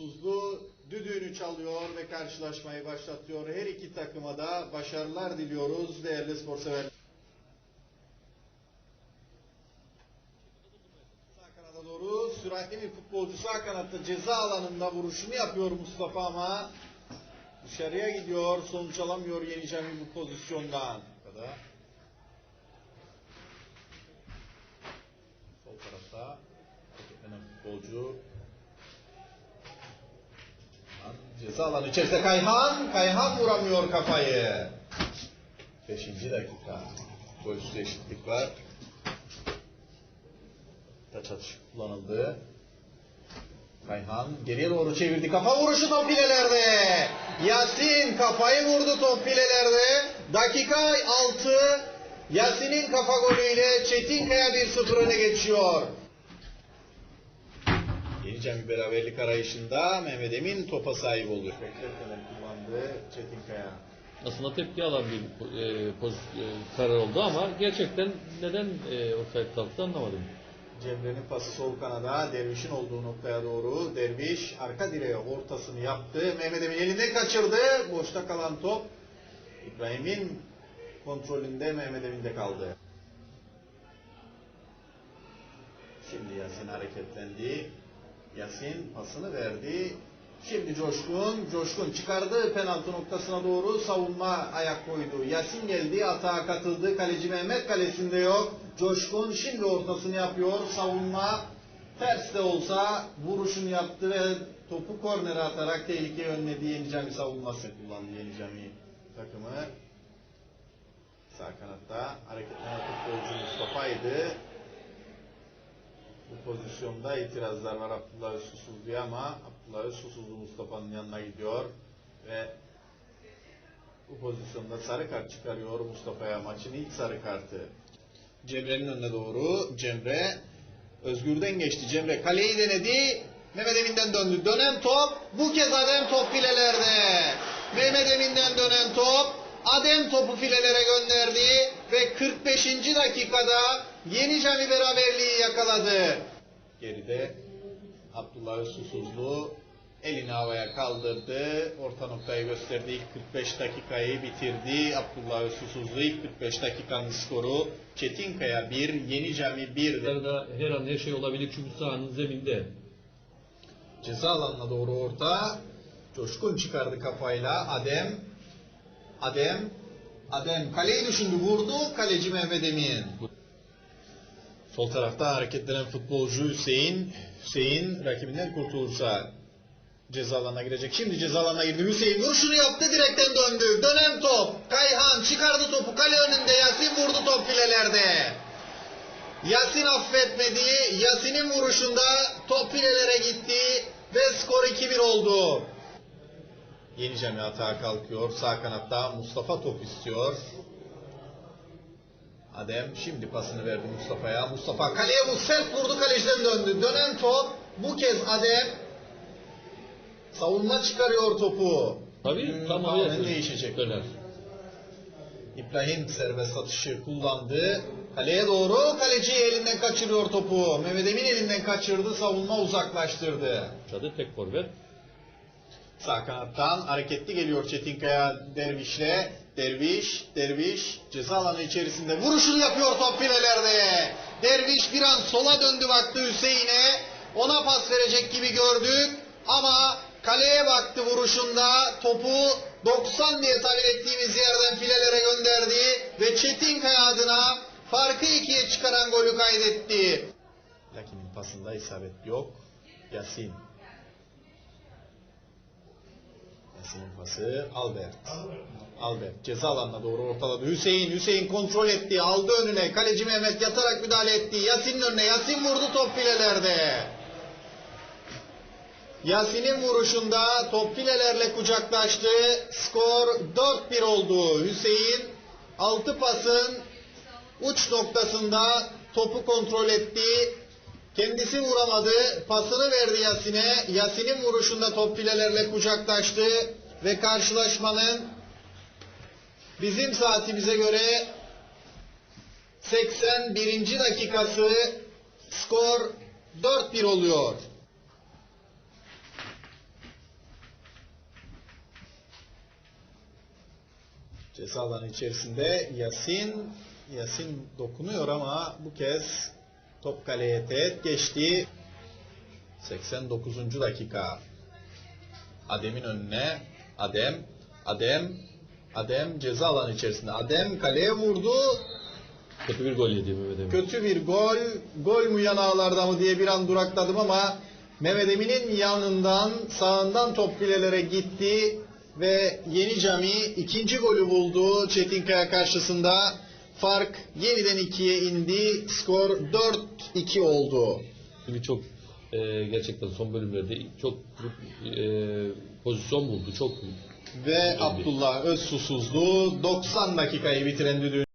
Susuzlu düdüğünü çalıyor ve karşılaşmayı başlatıyor. Her iki takıma da başarılar diliyoruz değerli spor severler. Sağ doğru süratli bir futbolcu sağ kanatta ceza alanında vuruşunu yapıyor Mustafa ama dışarıya gidiyor. Sonuç alamıyor Yeni Cami bu pozisyondan. Kadar. Sol tarafta hareketlenen futbolcu Alanı içerisinde Kayhan. Kayhan vuramıyor kafayı. Beşinci dakika. Golsüz eşitlik var. Taç atışı kullanıldı. Kayhan geriye doğru çevirdi. Kafa vuruşu top filelerde. Yasin kafayı vurdu top filelerde. Dakika 6. Yasin'in kafa golüyle Çetinkaya 1-0 öne geçiyor. Yeni Cami beraberlik arayışında Mehmet Emin topa sahip oluyor. Bekletmeden kullandı Çetinkaya. Aslında tepki alan bir e, poz, e, karar oldu ama gerçekten neden e, offside kalktı anlamadım. Cemre'nin pası sol kanada, Derviş'in olduğu noktaya doğru. Derviş arka direğe ortasını yaptı. Mehmet Emin elinden kaçırdı. Boşta kalan top İbrahim'in kontrolünde Mehmet Emin'de kaldı. Şimdi Yasin hareketlendi. Yasin pasını verdi. Şimdi Coşkun, Coşkun çıkardı penaltı noktasına doğru savunma ayak koydu. Yasin geldi, atağa katıldı. Kaleci Mehmet kalesinde yok. Coşkun şimdi ortasını yapıyor. Savunma ters de olsa vuruşunu yaptı ve topu kornere atarak tehlikeyi önledi Yeni Cami savunması kullandı Yeni Cami takımı. Sağ kanatta hareketlenen futbolcu Mustafa'ydı. Pozisyonda itirazlar var Abdullah Susuzlu'ya ama Abdullah Susuzlu Mustafa'nın yanına gidiyor ve bu pozisyonda sarı kart çıkarıyor Mustafa'ya maçın ilk sarı kartı. Cemre'nin önüne doğru Cemre Özgür'den geçti. Cemre kaleyi denedi. Mehmet Emin'den döndü. Dönen top. Bu kez Adem top filelerde. Mehmet Emin'den dönen top. Adem topu filelere gönderdi ve 45. dakikada Yeni Cami beraberliği yakaladı. Geride Abdullah Susuzlu elini havaya kaldırdı. Orta noktayı gösterdi. İlk 45 dakikayı bitirdi. Abdullah Susuzlu ilk 45 dakikanın skoru Çetinkaya 1, Yeni Cami 1. Burada her an her şey olabilir çünkü sahanın zeminde. Ceza alanına doğru orta. Coşkun çıkardı kafayla. Adem. Adem. Adem kaleyi düşündü vurdu. Kaleci Mehmet Emin. Sol tarafta hareketlenen futbolcu Hüseyin. Hüseyin rakibinden kurtulursa ceza alanına girecek. Şimdi ceza girdi. Hüseyin vuruşunu yaptı direkten döndü. Dönen top. Kayhan çıkardı topu kale önünde. Yasin vurdu top filelerde. Yasin affetmedi. Yasin'in vuruşunda top filelere gitti ve skor 2-1 oldu. Yeni Cami atağa kalkıyor. Sağ kanatta Mustafa top istiyor. Adem şimdi pasını verdi Mustafa'ya. Mustafa kaleye bu sert vurdu kaleciden döndü. Dönen top bu kez Adem savunma çıkarıyor topu. Tabii Hmm, tam oraya değişecek. döner. İbrahim serbest atışı kullandı. Kaleye doğru kaleci elinden kaçırıyor topu. Mehmet Emin elinden kaçırdı. Savunma uzaklaştırdı. Çadır tek forvet. Sağ kanattan hareketli geliyor Çetinkaya Derviş'le. Derviş, Derviş ceza alanı içerisinde vuruşunu yapıyor top filelerde. Derviş bir an sola döndü baktı Hüseyin'e. Ona pas verecek gibi gördük. Ama kaleye baktı vuruşunda. Topu 90 diye tabir ettiğimiz yerden filelere gönderdi. Ve Çetinkaya adına farkı ikiye çıkaran golü kaydetti. Lakin'in pasında isabet yok. Yasin. Yasin'in pası Albert. Albert ceza alanına doğru ortaladı. Hüseyin, Hüseyin kontrol etti. Aldı önüne. Kaleci Mehmet yatarak müdahale etti. Yasin'in önüne. Yasin vurdu top filelerde. Yasin'in vuruşunda top filelerle kucaklaştı. Skor 4-1 oldu. Hüseyin 6 pasın uç noktasında topu kontrol etti. Kendisi vuramadı, pasını verdi Yasin'e. Yasin'in vuruşunda top filelerle kucaklaştı ve karşılaşmanın bizim saatimize göre 81. dakikası skor 4-1 oluyor. Ceza içerisinde Yasin Yasin dokunuyor ama bu kez top kaleye teğet geçti. 89. dakika. Adem'in önüne Adem Adem Adem ceza alanı içerisinde. Adem kaleye vurdu. Kötü bir gol yedi Mehmet Emin. Kötü bir gol. Gol mü yanağlarda mı diye bir an durakladım ama Mehmet Emin'in yanından sağından top filelere gitti ve Yeni Cami ikinci golü buldu Çetinkaya karşısında. Fark yeniden ikiye indi. Skor 4-2 oldu. Çünkü çok e, gerçekten son bölümlerde çok e, pozisyon buldu. Çok Ve Abdullah Özsusuzlu 90 dakikayı bitiren düdüğün